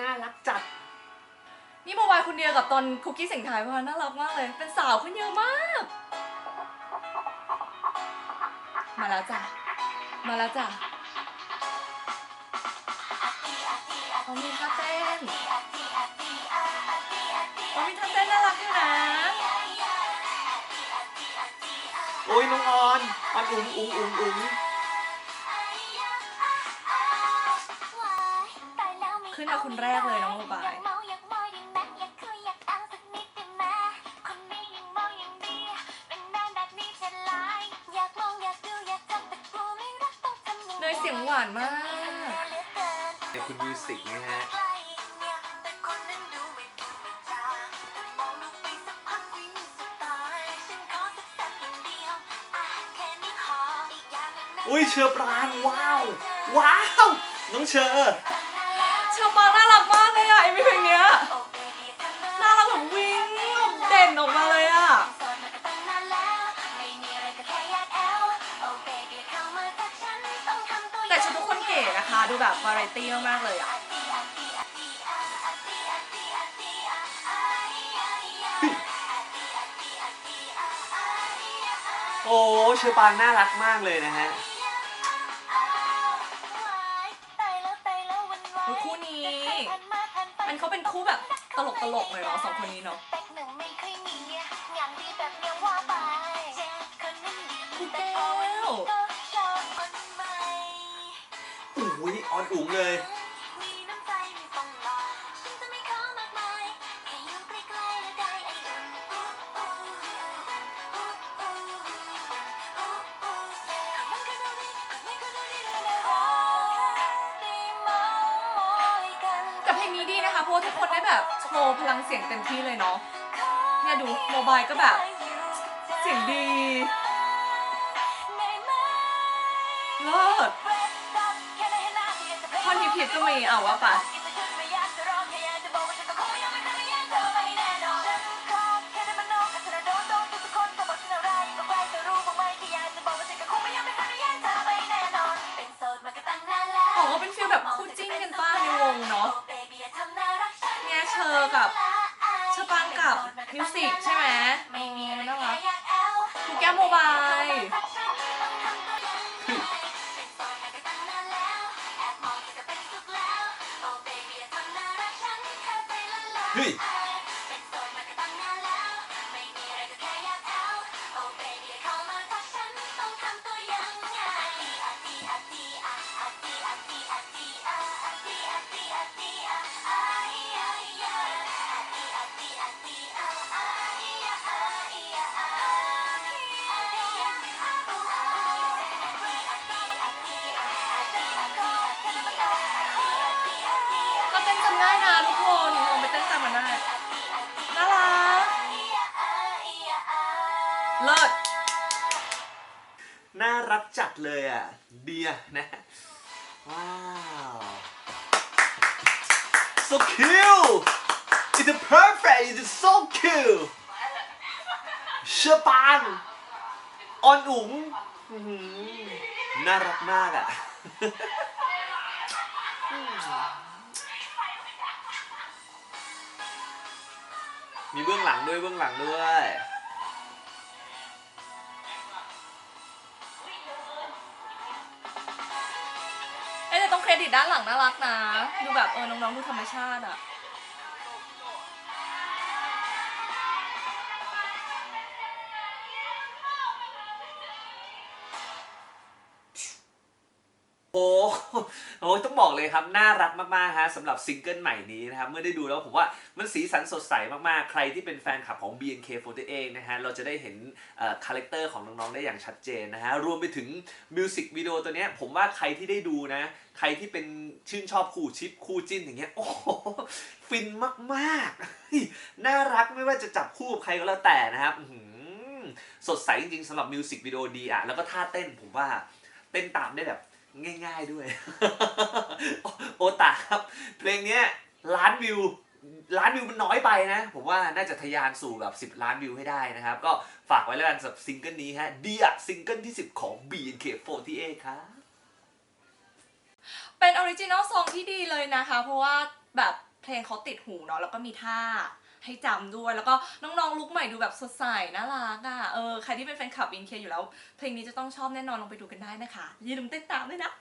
น่ารักจัด นี่โมบายคนเดียวกับตอนคุกกี้เสียงไทายเพราะว่าน่ารักมากเลย เป็นสาวขึ้นเยอะมาก มาแล้วจ้ะ มาแล้วจ้ะเขามีท่าเต้นเขามีท่าเต้นน่ารักด้วยนะ โอ้ยน้องออนออนอุ้งอุ้งอุ้งอุ้ง ขึ้นมาคนแรกเลยน้องโมบายเนยเสียงหวานมากเดี๋ยวคุณมิวสิกนะฮะอุ้ยเชอปรางว้าว ว้าว น้องเชอ ชาวปางน่ารักมากเลยอะไอ้เพลงเนี้ยน่ารักแบบวิ่งแบบเด่นออกมาเลยอะแต่ชุดทุกคนเก๋นะคะ ดูแบบวาไรตี้มากๆเลยอะโอ้เชอปางน่ารักมากเลยนะฮะ คู่นี้ มันเขาเป็นคู่แบบตลกตลกๆเลยเนาะสองคนนี้เนาะคู่แก้วโอ้ยออนอุ๋งเลย ดีนะคะเพราะว่าทุกคนได้แบบโชว์พลังเสียงเต็มที่เลยเนาะเนี่ยดูโมบายก็แบบเสียงดีเลิศท่อนฮิปฮิปก็มีเอาวะปะ ชอปังกับมิวสิกใช่ไหมเออน่ารักคุกแก้วโมบายเฮ้ย รักจัดเลยอะเดียนะว้าว so cute it's perfect it's so cute เชอปางออนอุ๋งน่ารักมากอะมีเบื้องหลังด้วยเบื้องหลังด้วย ดิตด้านหลังน่ารักนะ ดูแบบเออน้องๆดูธรรมชาติอะ โหต้องบอกเลยครับ น่ารักมากๆฮะสำหรับซิงเกิลใหม่นี้นะครับ เมื่อได้ดูแล้วผมว่ามันสีสันสดใสมากๆ ใครที่เป็นแฟนคลับของ BNK48 นะฮะ เราจะได้เห็นคาแรคเตอร์ของน้องๆ ได้อย่างชัดเจนนะฮะ รวมไปถึงมิวสิกวิดีโอตัวเนี้ยผมว่าใครที่ได้ดูนะ ใครที่เป็นชื่นชอบคู่ชิปคู่จิ้นอย่างเงี้ย โอ้โห ฟินมากๆ น่ารักไม่ว่าจะจับคู่กับใครก็แล้วแต่นะครับสดใสจริงๆสำหรับมิวสิกวิดีโอดีอะแล้วก็ท่าเต้นผมว่าเต้นตามได้แบบ ง่ายๆด้วย โอตาครับ เพลงนี้ล้านวิวล้านวิวมันน้อยไปนะ ผมว่าน่าจะทะยานสู่แบบ 10 ล้านวิวให้ได้นะครับ ก็ฝากไว้แล้วกันสำหรับซิงเกิลนี้ฮะเดียซิงเกิลที่ 10 ของ BNK48 ครับเป็นออริจินอลซองที่ดีเลยนะคะ เพราะว่าแบบเพลงเขาติดหูเนาะแล้วก็มีท่า ให้จำด้วย แล้วก็น้องๆลุกใหม่ดูแบบสดใสน่ารักอะเออใครที่เป็นแฟนคลับวินเคียอยู่แล้ว เพลงนี้จะต้องชอบแน่นอนลองไปดูกันได้นะคะอย่าลืมติดตามด้วยนะ